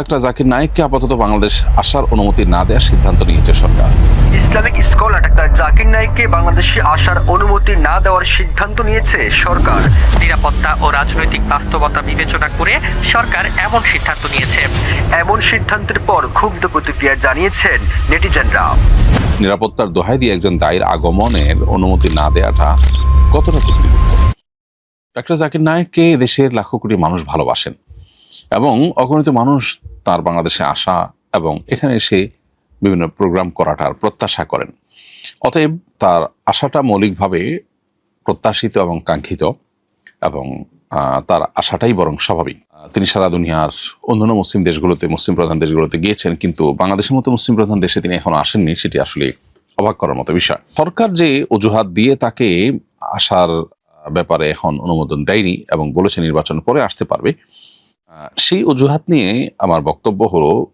Doctor Zakir নায়েককে আপাতত বাংলাদেশ আসার অনুমতি না দেওয়ার সিদ্ধান্ত নিয়েছে সরকার। ইসলামিক স্কলার ডাক্তার জাকির নাইককে বাংলাদেশে আসার অনুমতি না দেওয়ার সিদ্ধান্ত নিয়েছে সরকার। নিরাপত্তা ও রাজনৈতিক বাস্তবতা বিবেচনা করে সরকার এমন সিদ্ধান্ত নিয়েছে। এমন সিদ্ধান্তের পর ক্ষুব্ধ প্রতিক্রিয়া জানিয়েছেন নেটিজেনরা। নিরাপত্তার দোহাই দিয়ে একজন দায়ের আগমনের অনুমতি না দেওয়াটা কতটা ডাক্তার জাকির নায়েককে দেশের লাখো কোটি মানুষ ভালোবাসেন। এবং অগণিত মানুষ তার বাংলাদেশে আসা এবং এখানে এসে বিভিন্ন প্রোগ্রাম করাটার প্রত্যাশা করেন। অতএব তার আশাটা মৌলিকভাবে প্রত্যাশিত এবং কাঙ্ক্ষিত এবং তার আশাটাই বরং স্বাভাবিক। তিনি সারা দুনিয়ার অন্যান্য মুসলিম দেশগুলোতে, মুসলিম প্রধান দেশগুলোতে গিয়েছেন, কিন্তু বাংলাদেশের মতো মুসলিম প্রধান দেশে তিনি এখনও আসেননি, সেটি আসলে অবাক করার মতো বিষয়। সরকার যে অজুহাত দিয়ে তাকে আসার ব্যাপারে এখন অনুমোদন দেয়নি এবং বলেছে নির্বাচন পরে আসতে পারবে সেই অজুহাত নিয়ে আমার বক্তব্য হলো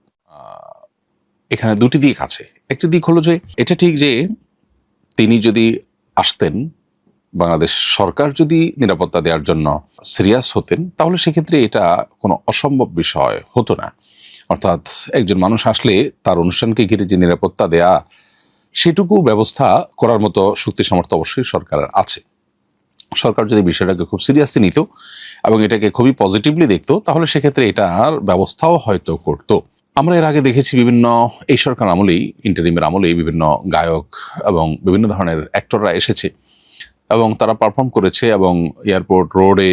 এখানে দুটি দিক আছে। একটি দিক হলো যে, এটা ঠিক যে তিনি যদি আসতেন, বাংলাদেশ সরকার যদি নিরাপত্তা দেওয়ার জন্য সিরিয়াস হতেন, তাহলে সেক্ষেত্রে এটা কোনো অসম্ভব বিষয় হতো না। অর্থাৎ একজন মানুষ আসলে তার অনুষ্ঠানকে ঘিরে যে নিরাপত্তা দেয়া, সেটুকু ব্যবস্থা করার মতো শক্তি সামর্থ্য অবশ্যই সরকারের আছে। সরকার যদি বিষয়টাকে খুব সিরিয়াসলি নিত এবং এটাকে খুবই পজিটিভলি দেখতো, তাহলে সেক্ষেত্রে এটার ব্যবস্থাও হয়তো করতো। আমরা এর আগে দেখেছি বিভিন্ন এই সরকার আমলেই ইন্টারিমের আমলেই বিভিন্ন গায়ক এবং বিভিন্ন ধরনের অ্যাক্টররা এসেছে এবং তারা পারফর্ম করেছে এবং এয়ারপোর্ট রোডে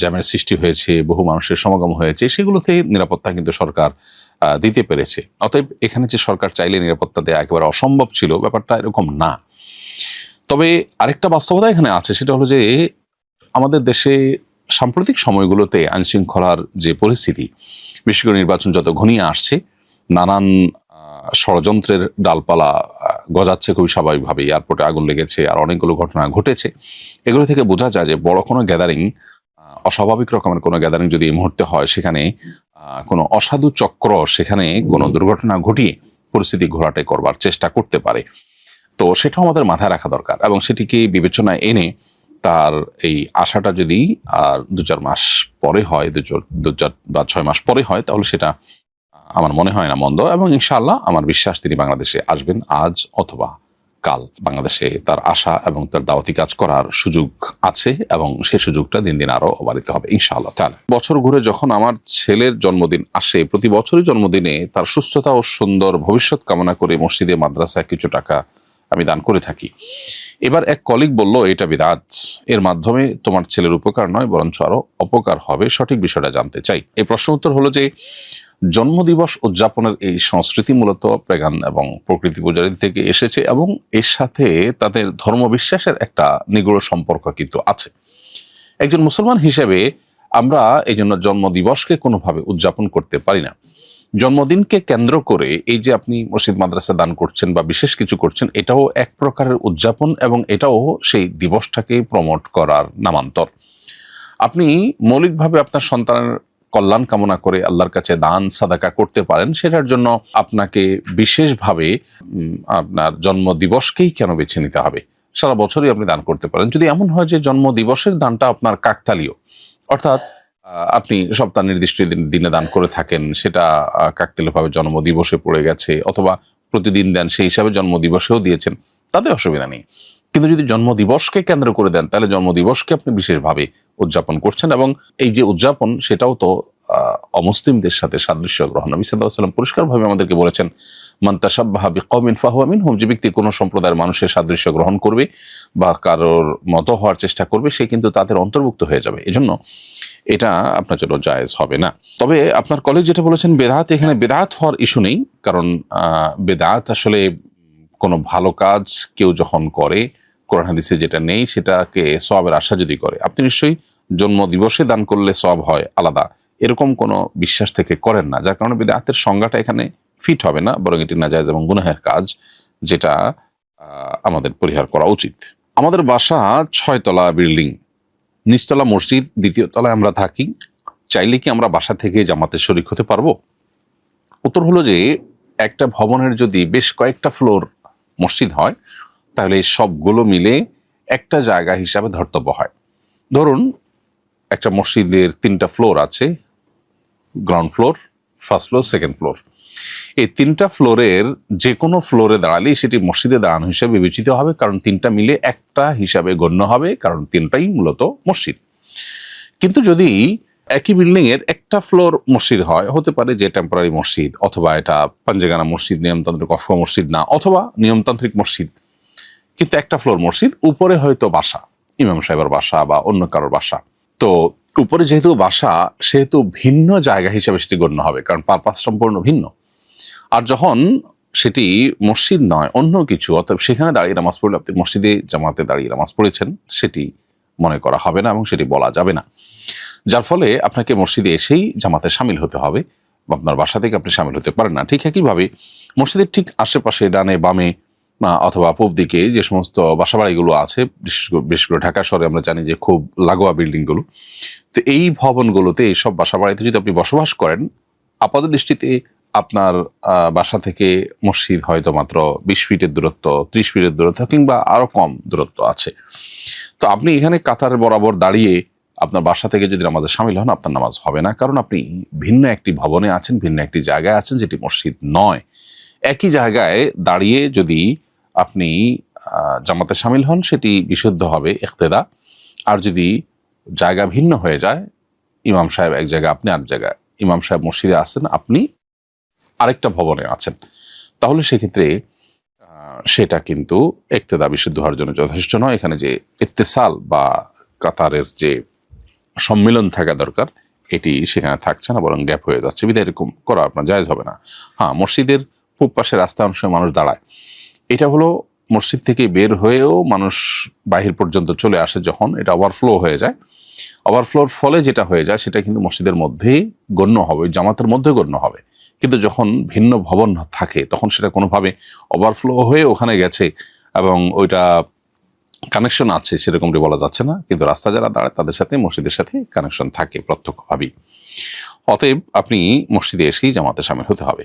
জ্যামের সৃষ্টি হয়েছে, বহু মানুষের সমাগম হয়েছে, সেগুলোতে নিরাপত্তা কিন্তু সরকার দিতে পেরেছে। অতএব এখানে যে সরকার চাইলে নিরাপত্তা দেওয়া একেবারে অসম্ভব ছিল, ব্যাপারটা এরকম না। তবে আরেকটা বাস্তবতা এখানে আছে, সেটা হলো যে আমাদের দেশে সাম্প্রতিক সময়গুলোতে আইন শৃঙ্খলার যে পরিস্থিতি, বিশেষ করে নির্বাচন যত ঘনিয়ে আসছে, নানান ষড়যন্ত্রের ডালপালা গজাচ্ছে খুবই স্বাভাবিকভাবে এয়ারপোর্টে আগুন লেগেছে, আর অনেকগুলো ঘটনা ঘটেছে। এগুলো থেকে বোঝা যায় যে বড় কোনো গ্যাদারিং অস্বাভাবিক রকমের কোনো গ্যাদারিং যদি এই মুহূর্তে হয়, সেখানে কোনো অসাধু চক্র সেখানে কোনো দুর্ঘটনা ঘটিয়ে পরিস্থিতি ঘোরাটে করবার চেষ্টা করতে পারে। তো সেটাও আমাদের মাথায় রাখা দরকার এবং সেটিকে বিবেচনায় এনে তার এই আশাটা যদি, আর দু চার মাস পরে হয়, দু চার দু চার বা ছয় মাস পরে হয়, তাহলে সেটা আমার মনে হয় না মন্দ এবং ইনশাআল্লাহ আমার বিশ্বাস তিনি বাংলাদেশে আসবেন আজ অথবা কাল। বাংলাদেশে তার আশা এবং তার দাওয়াতি কাজ করার সুযোগ আছে এবং সেই সুযোগটা দিন দিন আরও বাড়িত হবে ইনশাআল্লাহ। তাহলে বছর ঘুরে যখন আমার ছেলের জন্মদিন আসে, প্রতি বছরই জন্মদিনে তার সুস্থতা ও সুন্দর ভবিষ্যৎ কামনা করে মসজিদে, মাদ্রাসায় কিছু টাকা আমি দান করে থাকি। এবার এক কলিগ বলল, এটা বিদাত। এর মাধ্যমে তোমার ছেলের উপকার নয়, বরঞ্চ আরও অপকার হবে। সঠিক বিষয়টা জানতে চাই। এই প্রশ্ন উত্তর হলো যে, জন্মদিবস উদযাপনের এই সংস্কৃতি মূলত প্রেগান এবং প্রকৃতি পূজারী থেকে এসেছে এবং এর সাথে তাদের ধর্মবিশ্বাসের একটা নিগুড় সম্পর্ক কিন্তু আছে। একজন মুসলমান হিসেবে আমরা এই জন্য জন্মদিবসকে কোনোভাবে উদযাপন করতে পারি না। জন্মদিনকে কেন্দ্র করে এই যে আপনি মসজিদ, মাদ্রাসা দান করছেন বা বিশেষ কিছু করছেন, এটাও এক প্রকারের উদযাপন এবং এটাও সেই দিবসটাকে প্রমোট করার নামান্তর। আপনি মৌলিকভাবে আপনার সন্তানের কল্যাণ কামনা করে আল্লাহর কাছে দান, সাদাকা করতে পারেন, সেটার জন্য আপনাকে বিশেষভাবে আপনার জন্ম দিবসকেই কেন বেছে নিতে হবে? সারা বছরই আপনি দান করতে পারেন। যদি এমন হয় যে জন্ম দিবসের দানটা আপনার কাকতালীয়, অর্থাৎ আপনি সপ্তাহ নির্দিষ্ট দিন- দিনে করে থাকেন সেটা আহ, কাকতালীয়ভাবে জন্ম পড়ে গেছে অথবা প্রতিদিন দেন সেই হিসাবে জন্ম দিবসেও দিয়েছেন তাতে অসুবিধা নেই। কিন্তু যদি জন্মদিবসকে কেন্দ্র করে দেন তাহলে জন্মদিবসকে আপনি বিশেষভাবে উদযাপন করছেন এবং এই যে উদযাপন সেটাও তো অমুসলিমদের সাথে সাদৃশ্য গ্রহণ। নবী আলাইহি সাল্লাম পরিষ্কারভাবে আমাদেরকে বলেছেন মান্তাসাব্বাহা বিকওমিন ফাহুয়া মিনহুম যে ব্যক্তি কোনো সম্প্রদায়ের মানুষের সাদৃশ্য গ্রহণ করবে বা কারোর মতো হওয়ার চেষ্টা করবে সে কিন্তু তাদের অন্তর্ভুক্ত হয়ে যাবে। এজন্য এটা আপনার জন্য জায়েজ হবে না। তবে আপনার কলেজ যেটা বলেছেন, বেদাত, এখানে বেদাত হওয়ার ইস্যু নেই, কারণ বেদাত আসলে কোনো ভালো কাজ কেউ যখন করে, কোরআন হাদিসে যেটা নেই সেটাকে সবের আশা যদি করে, আপনি নিশ্চয়ই জন্ম দিবসে দান করলে সব হয় আলাদা। এরকম কোনো বিশ্বাস থেকে করেন না, যার কারণে বেদাতের সংজ্ঞাটা এখানে ফিট হবে না, বরং এটি নাজায়জ এবং গুনাহের কাজ, যেটা আমাদের পরিহার করা উচিত। আমাদের বাসা ছয়তলা বিল্ডিং নিচতলা মসজিদ দ্বিতীয় তলায় আমরা থাকি। চাইলে কি আমরা বাসা থেকে জামাতে শরিক হতে পারব? উত্তর হলো যে, একটা ভবনের যদি বেশ কয়েকটা ফ্লোর মসজিদ হয়, তাহলে সবগুলো মিলে একটা জায়গা হিসাবে ধর্তব্য হয়। ধরুন, একটা মসজিদের তিনটা ফ্লোর আছে, ground floor, first floor, second floor. এই তিনটা ফ্লোরের যে কোনো ফ্লোরে দাঁড়ালেই সেটি মসজিদে দাঁড়ানো হিসেবে বিবেচিত হবে, কারণ তিনটা মিলে একটা হিসাবে গণ্য হবে, কারণ তিনটাই মূলত মসজিদ। কিন্তু যদি একই বিল্ডিং এর একটা ফ্লোর মসজিদ হয়, হতে পারে যে টেম্পোরারি মসজিদ, অথবা এটা পাঞ্জেগানা মসজিদ, নিয়মতান্ত্রিক অফ মসজিদ না, অথবা নিয়মতান্ত্রিক মসজিদ। কিন্তু একটা ফ্লোর মসজিদ, উপরে হয়তো বাসা, ইমাম সাহেবের বাসা বা অন্য কারোর বাসা। তো উপরে যেহেতু বাসা, সেহেতু ভিন্ন জায়গা হিসেবে সেটি গণ্য হবে, কারণ পারপাস সম্পূর্ণ ভিন্ন। আর যখন সেটি মসজিদ নয়, অন্য কিছু অর্থাৎ সেখানে দাঁড়িয়ে নামাজ পড়লে আপনি মসজিদে, জামাতে দাঁড়িয়ে নামাজ পড়েছেন, সেটি মনে করা হবে না এবং সেটি বলা যাবে না। যার ফলে আপনাকে মসজিদে এসেই জামাতে সামিল হতে হবে আপনার বাসা থেকে আপনি সামিল হতে পারেন না। ঠিক একইভাবে মসজিদের ঠিক আশেপাশে, ডানে, বামে অথবা পূব দিকে যে সমস্ত বাসাবাড়িগুলো আছে, বিশেষ করে বিশেষ করে ঢাকা শহরে আমরা জানি যে খুব লাগোয়া বিল্ডিংগুলো, তো এই ভবনগুলোতে এইসব বাসাবাড়িতে যদি আপনি বসবাস করেন, আপাত দৃষ্টিতে আপনার বাসা থেকে মসজিদ হয়তো মাত্র বিশ ফিটের দূরত্ব, ত্রিশ ফিটের দূরত্ব কিংবা আরও কম দূরত্ব আছে। তো আপনি এখানে কাতার বরাবর দাঁড়িয়ে আপনার বাসা থেকে যদি নামাজে সামিল হন, আপনার নামাজ হবে না। কারণ আপনি ভিন্ন একটি ভবনে আছেন, ভিন্ন একটি জায়গায় আছেন, যেটি মসজিদ নয়। একই জায়গায় দাঁড়িয়ে যদি আপনি জামাতে সামিল হন, সেটি বিশুদ্ধ হবে, ইখতেদা। আর যদি জায়গা ভিন্ন হয়ে যায়, ইমাম সাহেব এক জায়গায়, আপনি আর জায়গায়, ইমাম সাহেব মসজিদে আছেন আপনি আরেকটা ভবনে আছেন। তাহলে সেক্ষেত্রে সেটা কিন্তু ইক্তেদা বিশুদ্ধ হওয়ার জন্য যথেষ্ট নয়। এখানে যে ইত্তেসাল বা কাতারের যে সম্মিলন থাকা দরকার, এটি সেখানে থাকছে না, বরং গ্যাপ হয়ে যাচ্ছে। বিধায় এরকম করা আপনার জায়জ হবে না। হ্যাঁ মসজিদের পূব পাশে রাস্তা অংশে মানুষ দাঁড়ায়। এটা হলো মসজিদ থেকে বের হয়েও মানুষ বাহির পর্যন্ত চলে আসে যখন এটা ওভারফ্লো হয়ে যায়। ওভারফ্লোর ফলে যেটা হয়ে যায়, সেটা কিন্তু মসজিদের মধ্যেই গণ্য হবে জামাতের মধ্যে গণ্য হবে। কিন্তু যখন ভিন্ন ভবন থাকে, তখন সেটা কোনোভাবে ওভারফ্লো হয়ে ওখানে গেছে এবং ওইটা কানেকশন আছে, সেরকমটি বলা যাচ্ছে না। কিন্তু রাস্তা যারা দাঁড়ায়, তাদের সাথে, মসজিদের সাথে কানেকশন থাকে প্রত্যক্ষভাবেই। অতএব আপনি মসজিদে এসেই জামাতে সামিল হতে হবে।